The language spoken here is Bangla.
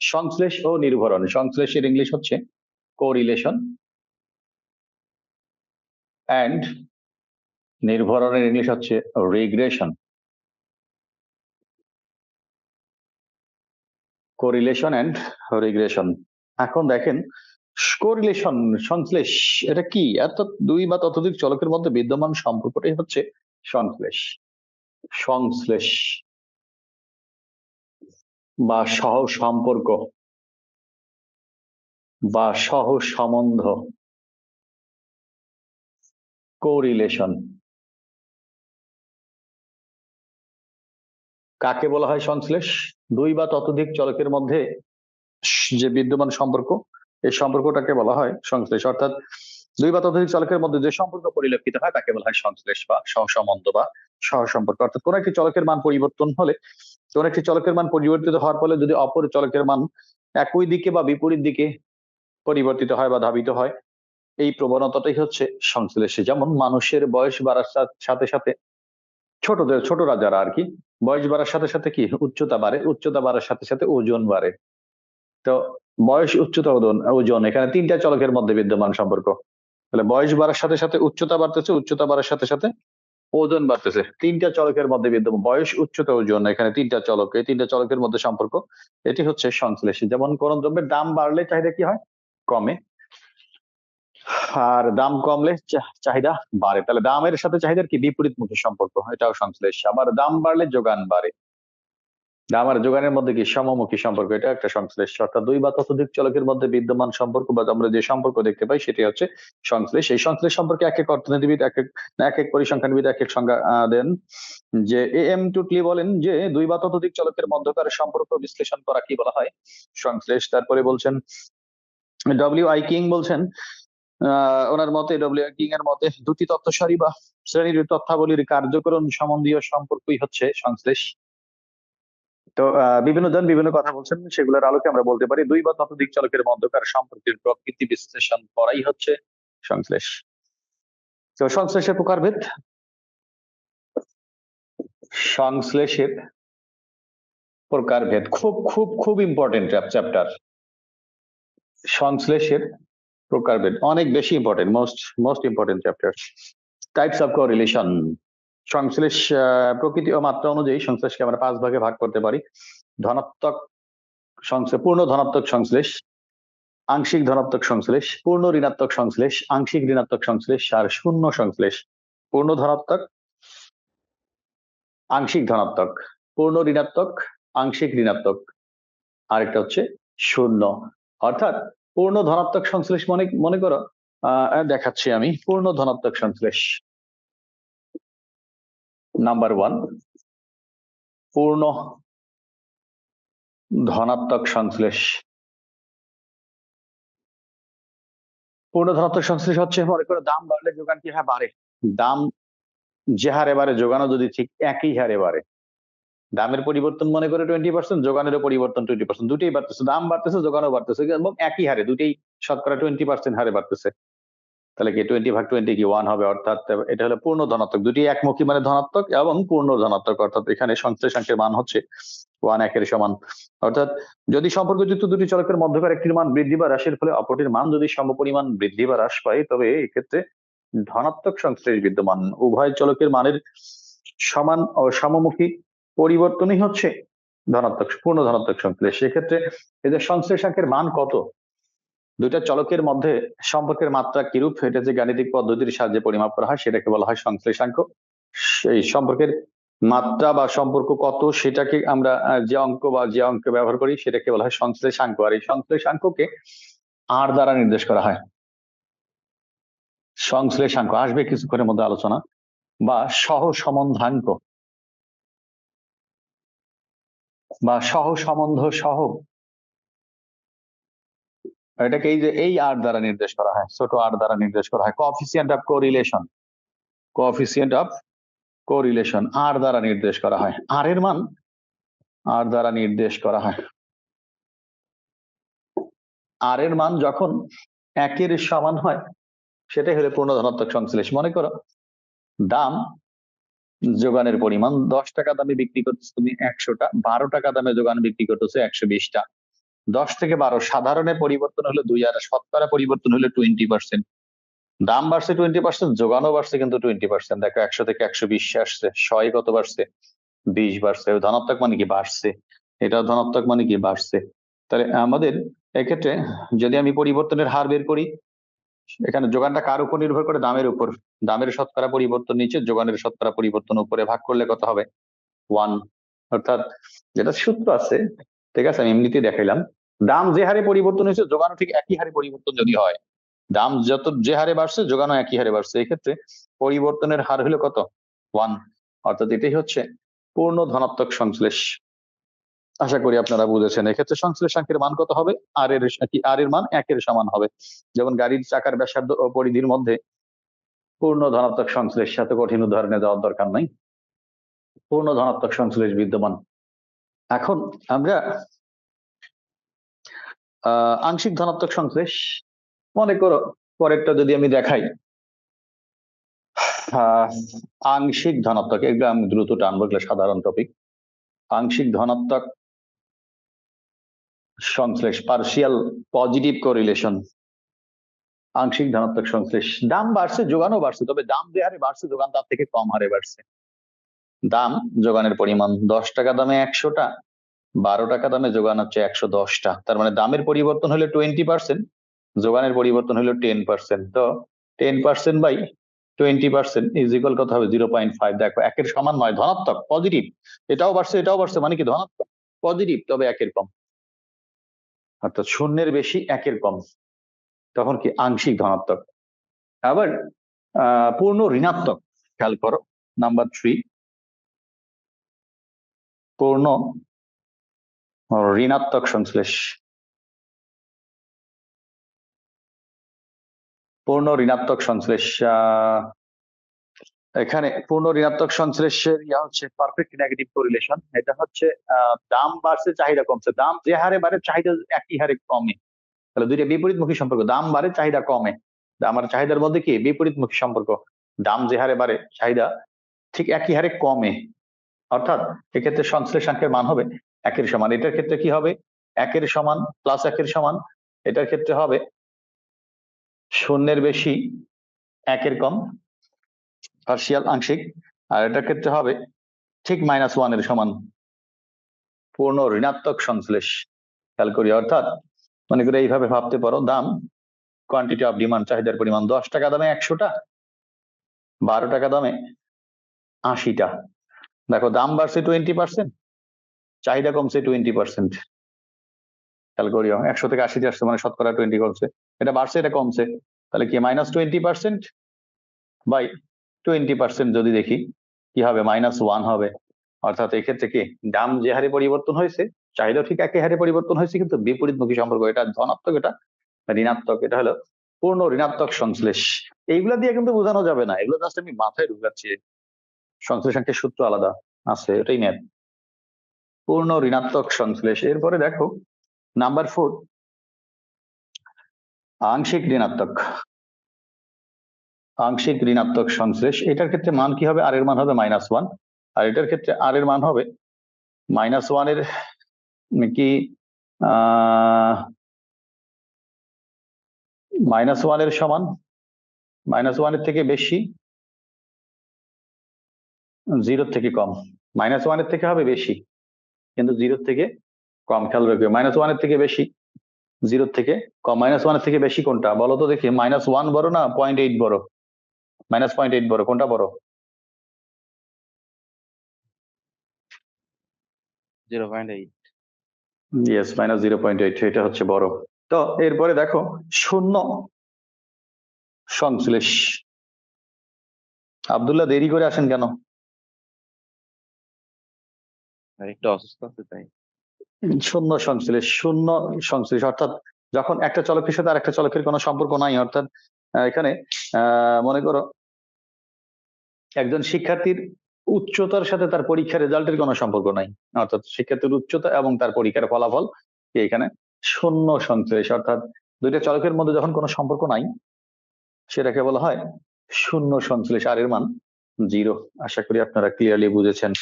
সংশ্লেষ ও নির্ভরণ। সংশ্লেষের ইংলিশ হচ্ছে কোরিলেশন অ্যান্ড নির্ভরণের ইংলিশ হচ্ছে রিগ্রেশন কোরিলেশন অ্যান্ড রিগ্রেশন এখন দেখেন কোরিলেশন সংশ্লেষ এটা কি? অর্থাৎ দুই বা ততোধিক চলকের মধ্যে বিদ্যমান সম্পর্কটাই হচ্ছে সংশ্লেষ। সংশ্লেষ। বা সহ সম্পর্ক বা সহ সম্বন্ধ। কোরিলেশন। কাকে বলা হয় সংশ্লেষ? দুই বা ততোধিক চলকের মধ্যে যে বিদ্যমান সম্পর্ক, এই সম্পর্কটাকে বলা হয় সংশ্লেষ। অর্থাৎ দুই বা ততোধিক চলকের মধ্যে যে সম্পর্ক পরিলক্ষিত হয়, তাকে বলা হয় সংশ্লেষ বা সহসম্বন্ধ বা সহসম্পর্ক অর্থাৎ কোন একটি চলকের মান পরিবর্তন হলে কোন একটি চলকের মান পরিবর্তিত হওয়ার ফলে যদি অপর চলকের মান একই দিকে বা বিপরীত দিকে পরিবর্তিত হয় বা ধাবিত হয়, এই প্রবণতাটাই হচ্ছে সংশ্লেষে। যেমন মানুষের বয়স বাড়ার সাথে সাথে ছোটদের, ছোটরা যারা আর কি, বয়স বাড়ার সাথে সাথে কি, উচ্চতা বাড়ে, উচ্চতা বাড়ার সাথে সাথে ওজন বাড়ে। তো বয়স, উচ্চতা, ওজন ওজন, এখানে তিনটা চলকের মধ্যে বিদ্যমান সম্পর্ক। তাহলে বয়স বাড়ার সাথে সাথে উচ্চতা বাড়তেছে, উচ্চতা বাড়ার সাথে সাথে ওজন বাড়তেছে। তিনটা চলকের মধ্যে বিদ্যমান বয়স, উচ্চতা, ওজন, এখানে তিনটা চলক। এই তিনটা চলকের মধ্যে সম্পর্ক, এটি হচ্ছে সংশ্লেষ। যেমন কোন দ্রব্যের দাম বাড়লে চাহিদা কি হয়? কমে। আর দাম কমলে চাহিদা বাড়ে। তাহলে দামের সাথে চাহিদার কি? বিপরীত বিপরীতমুখী সম্পর্ক, এটাও সংশ্লেষ। আবার দাম বাড়লে যোগান বাড়ে। দাম আর যোগানের মধ্যে কি সমমুখী সম্পর্ক? এটা একটা সংশ্লেষ। অর্থাৎ দুই বা ততোধিক চলকের মধ্যে বিদ্যমান সম্পর্ক বা আমরা যে সম্পর্ক দেখতে পাই, সেটি হচ্ছে সংশ্লেষ। এই সংশ্লেষ সম্পর্কে এক এক অর্থনীতিবিদ, এক এক এক এক পরিসংখ্যানবিদ এক এক সংজ্ঞা দেন যে এ এম টুটলি বলেন যে দুই বা ততোধিক চলকের মধ্যকার সম্পর্ক বিশ্লেষণ করা কি বলা হয়? সংশ্লেষ, তারপরে বলছেন ডব্লিউ আই কিং বলছেন, আহ, ওনার মতে ডব্লিউ কিং এর মতে দুটি তত্ত্ব সারি বা শ্রেণির তথ্যাবলীর কার্যকরণ সম্বন্ধীয় সম্পর্কই হচ্ছে সংশ্লেষ। তো বিভিন্ন জন বিভিন্ন কথা বলছেন, সেগুলোর আলোকে আমরা বলতে পারি। দুই বা ততোধিক চলকের মধ্যকার সম্পর্কের প্রকৃতি বিশ্লেষণ করাই হচ্ছে সংশ্লেষ। তো সংশ্লেষের প্রকারভেদ? সংশ্লেষের প্রকারভেদ। খুব খুব খুব ইম্পর্টেন্ট চ্যাপ্টার সংশ্লেষের প্রকারভেদ অনেক বেশি important most most important chapter types of correlation সংশ্লেষ প্রকৃতি ও মাত্রা অনুযায়ী সংশ্লেষকে আমরা পাঁচ ভাগে ভাগ করতে পারি। ধনাত্মক সংশ্লেষ, পূর্ণ ধনাত্মক সংশ্লেষ, আংশিক ধনাত্মক সংশ্লেষ, পূর্ণ ঋণাত্মক সংশ্লেষ, আংশিক ঋণাত্মক সংশ্লেষ আর শূন্য সংশ্লেষ। পূর্ণ ধনাত্মক, আংশিক ধনাত্মক। পূর্ণ ঋণাত্মক, আংশিক ঋণাত্মক। আরেকটা হচ্ছে শূন্য। অর্থাৎ পূর্ণ ধনাত্মক সংশ্লেষ মনে মনে করো দেখাচ্ছি আমি। পূর্ণ ধনাত্মক সংশ্লেষ। নাম্বার ওয়ান পূর্ণ ধনাত্মক সংশ্লেষ। পূর্ণ ধনাত্মক সংশ্লেষ হচ্ছে, মনে করো দাম বাড়লে যোগান কি হ্যাঁ বাড়ে? দাম যে হারে বাড়ে যোগানো যদি ঠিক একই হারে বাড়ে, দামের পরিবর্তন মনে করে টোয়েন্টি পার্সেন্ট যোগানেরও পরিবর্তন টোয়েন্টি পার্সেন্ট দুটোই বাড়তেছে, দাম বাড়তেছে, যোগানও বাড়তেছে এবং একই হারে, দুটোই শতকরা টোয়েন্টি পার্সেন্ট হারে বাড়তেছে। তাহলে কি টোয়েন্টি ভাগ টোয়েন্টি কি ওয়ান হবে? অর্থাৎ এটা হলো পূর্ণ ধনাত্মক। দুটি একমুখী মানে ধনাত্মক এবং পূর্ণ ধনাত্মক। অর্থাৎ এখানে সংশ্লেষাঙ্কের মান হচ্ছে ওয়ান একের সমান। অর্থাৎ যদি সম্পর্কযুক্ত দুটি চলকের মধ্যকার একটির মান বৃদ্ধি বা হ্রাসের ফলে অপরটির মান যদি সমপরিমাণ বৃদ্ধি বা হ্রাস পায়, তবে এক্ষেত্রে ধনাত্মক সংশ্লেষ বিদ্যমান। উভয় চলকের মানের সমান ও সমমুখী পরিবর্তনই হচ্ছে ধনাত্মক, পূর্ণ ধনাত্মক সংশ্লেষ। সেক্ষেত্রে এদের সংশ্লেষাঙ্কের মান কত? দুইটা চলকের মধ্যে সম্পর্কের মাত্রা কিরূপ এটা যে গাণিতিক পদ্ধতির সাহায্যে পরিমাপ করা হয় সেটাকে বলা হয় সংশ্লেষাঙ্ক। সেই সম্পর্কের মাত্রা বা সম্পর্ক কত সেটাকে আমরা যে অঙ্ক বা যে অঙ্ক ব্যবহার করি সেটাকে বলা হয় সংশ্লেষাঙ্ক। আর এই সংশ্লেষাঙ্ককে আর দ্বারা নির্দেশ করা হয়। সংশ্লেষাঙ্ক আসবে কিছুক্ষণের মধ্যে আলোচনা বা সহ সম্বন্ধাঙ্ক বা সহ সম্বন্ধ সহ এটাকে এই যে এই আর দ্বারা নির্দেশ করা হয়, ছোট আর দ্বারা নির্দেশ করা হয়। Coefficient of correlation coefficient of correlation আর দ্বারা নির্দেশ করা হয়। আর এর মান আর দ্বারা নির্দেশ করা হয়। আর এর মান যখন একের সমান হয়, সেটাই হলো পূর্ণ ধনাত্মক সংশ্লেষ। মনে করো, দাম যোগানের পরিমাণ দশ টাকা দামে বিক্রি করতেছে তুমি একশোটা, বারো টাকা দামে যোগান বিক্রি করতেছে একশো বিশটা। দশ থেকে বারো, সাধারণে পরিবর্তন হলো দুই আর শতকরা পরিবর্তন হলো টোয়েন্টি পার্সেন্ট দাম বাড়ছে টোয়েন্টি পার্সেন্ট যোগানো বাড়ছে কিন্তু টোয়েন্টি পার্সেন্ট দেখো একশো থেকে একশো বিশ আসছে ছয় কত বাড়ছে? বিশ বাড়ছে। ধনাত্মক মানে কি? বাড়ছে। এটা ধনাত্মক মানে কি? বাড়ছে। তাহলে আমাদের এক্ষেত্রে যদি আমি পরিবর্তনের হার বের করি, এখানে যোগানটা কার উপর নির্ভর করে? দামের উপর। দামের শতকরা পরিবর্তন নিচে, যোগানের শতকরা পরিবর্তন উপরে ভাগ করলে কত হবে? ওয়ান অর্থাৎ যেটা সূত্র আছে, ঠিক আছে, আমি এমনিতেই দেখাইলাম। দাম যে হারে পরিবর্তন হয়েছে যোগানো ঠিক একই হারে পরিবর্তন যদি হয়। দাম যত যে হারে বাড়ছে যোগানো একই হারে বাড়ছে। এক্ষেত্রে পরিবর্তনের হার হলো কত? ওয়ান অর্থাৎ এটাই হচ্ছে পূর্ণ ধনাত্মক সংশ্লেষ। আশা করি আপনারা বুঝেছেন। এক্ষেত্রে সংশ্লেষ সংশ্লেষাঙ্কের মান কত হবে? আর এর আর এর মান একের সমান হবে। যেমন গাড়ির চাকার ব্যাসার্ধ ও পরিধির মধ্যে পূর্ণ ধনাত্মক সংশ্লেষ সাথে কঠিন উদাহরণে যাওয়ার দরকার নাই। পূর্ণ ধনাত্মক সংশ্লেষ বিদ্যমান। এখন আমরা আংশিক ধনাত্মক সংশ্লেষ। মনে করো, পরেরটা যদি আমি দেখাই। আংশিক ধনাত্মক, এগুলো আমি দ্রুত টানবো, এগুলো সাধারণ টপিক আংশিক ধনাত্মক সংশ্লেষ পার্সিয়াল পজিটিভ কোরিলেশন আংশিক ধনাত্মক সংশ্লেষ, দাম বাড়ছে, যোগানও বাড়ছে, তবে দাম যে হারে বাড়ছে, যোগান তার থেকে কম হারে বাড়ছে। দাম, যোগানের পরিমাণ, দশ টাকা দামে একশোটা। বারো টাকা দামে যোগান হচ্ছে একশো দশটা। তার মানে দামের পরিবর্তন হলে টোয়েন্টি পার্সেন্ট যোগানের পরিবর্তন হলো টেন পার্সেন্ট তো ten percent by twenty percent is equal কত হবে জিরো পয়েন্ট ফাইভ দেখো, একের সমান নয়, ধনাত্মক পজিটিভ এটাও বাড়ছে এটাও বাড়ছে মানে কি ধনাত্মক? পজিটিভ তবে একের কম। অর্থাৎ শূন্যের বেশি, একের কম। তখন কি? আংশিক ধনাত্মক। আবার পূর্ণ ঋণাত্মক, খেয়াল করো নাম্বার থ্রি পূর্ণ ঋণাত্মক সংশ্লেষ। পূর্ণ ঋণাত্মক সংশ্লেষ এখানে পূর্ণ ঋণাত্মক সংশ্লেষের ইয়া হচ্ছে পারফেক্ট নেগেটিভ কোরিলেশন এটা হচ্ছে দাম বাড়ছে, চাহিদা কমছে। দাম যে হারে বাড়ে, চাহিদা একই হারে কমে। তাহলে দুইটা বিপরীতমুখী সম্পর্ক। দাম বাড়ে, চাহিদা কমে। আমার চাহিদার মধ্যে কি? বিপরীতমুখী সম্পর্ক। দাম যে হারে বাড়ে, চাহিদা ঠিক একই হারে কমে। অর্থাৎ এক্ষেত্রে সংশ্লেষাঙ্কের মান হবে একের সমান, এটার ক্ষেত্রে কি হবে? একের সমান প্লাস একের সমান, এটার ক্ষেত্রে হবে শূন্যের বেশি, একের কম পার্সিয়াল আংশিক, আর এটার ক্ষেত্রে হবে ঠিক মাইনাস ওয়ানের সমান, পূর্ণ ঋণাত্মক সংশ্লেষ, খেয়াল করি, অর্থাৎ মনে করে এইভাবে ভাবতে পারো, দাম কোয়ান্টিটি অফ ডিমান্ড চাহিদার পরিমাণ, দশ টাকা দামে একশোটা, বারো টাকা দামে আশিটা। দেখো, দাম বাড়ছে টোয়েন্টি পার্সেন্ট চাহিদা কমছে টোয়েন্টি পার্সেন্ট খেয়াল করিও, একশো থেকে আশিতে আসছে মানে শতকরা টোয়েন্টি কমছে। এটা বাড়ছে, এটা কমছে। তাহলে কি minus twenty percent by twenty percent যদি দেখি, কি হবে? মাইনাস ওয়ান হবে। অর্থাৎ এক্ষেত্রে কি? দাম যে হারে পরিবর্তন হয়েছে, চাহিদা ঠিক একই হারে পরিবর্তন হয়েছে, কিন্তু বিপরীতমুখী সম্পর্ক, এটা ধনাত্মক, এটা ঋণাত্মক, এটা হলো পূর্ণ ঋণাত্মক সংশ্লেষ। এইগুলা দিয়ে কিন্তু বোঝানো যাবে না। এগুলো জাস্ট আমি মাথায় ঢুকাচ্ছি। সংশ্লেষাঙ্কের সূত্র আলাদা, আছে, এটাই নেন পূর্ণ ঋণাত্মক সংশ্লেষ। এরপরে দেখো নাম্বার ফোর আংশিক ঋণাত্মক। আংশিক ঋণাত্মক সংশ্লেষ, এটার ক্ষেত্রে মান কি হবে? আর এর মান হবে মাইনাস ওয়ান আর এটার ক্ষেত্রে আর এর মান হবে মাইনাস ওয়ানের কি মাইনাস ওয়ানের সমান মাইনাস ওয়ানের থেকে বেশি জিরোর থেকে কম। মাইনাস ওয়ানের থেকে হবে বেশি। কিন্তু জিরোর থেকে কম খেয়াল রাখবে। মাইনাস ওয়ানের থেকে বেশি জিরোর থেকে কম। মাইনাস ওয়ানের থেকে বেশি কোনটা? বলো তো দেখি। মাইনাস ওয়ান বড় না পয়েন্ট এইট বড়? মাইনাস পয়েন্ট এইট বড়। কোনটা বড়? Zero point eight yes minus zero point eight এটা হচ্ছে বড়। তো এরপরে দেখো শূন্য সংশ্লেষ। আব্দুল্লাহ দেরি করে আসেন কেন? একটু অসুস্থ আছে তাই শূন্য সংশ্লেষ শূন্য সংশ্লেষ অর্থাৎ যখন একটা চলকের সাথে আর একটা চলকের কোনো সম্পর্ক নাই, অর্থাৎ এখানে মনে করো একজন শিক্ষার্থীর উচ্চতার সাথে তার পরীক্ষার রেজাল্টের কোনো সম্পর্ক নাই, অর্থাৎ শিক্ষার্থীর উচ্চতা এবং তার পরীক্ষার ফলাফল এখানে? শূন্য সংশ্লেষ অর্থাৎ দুইটা চলকের মধ্যে যখন কোনো সম্পর্ক নাই, সেটাকে বলা হয় শূন্য সংশ্লেষ আর এর মান জিরো। আশা করি আপনারা ক্লিয়ারলি বুঝেছেন।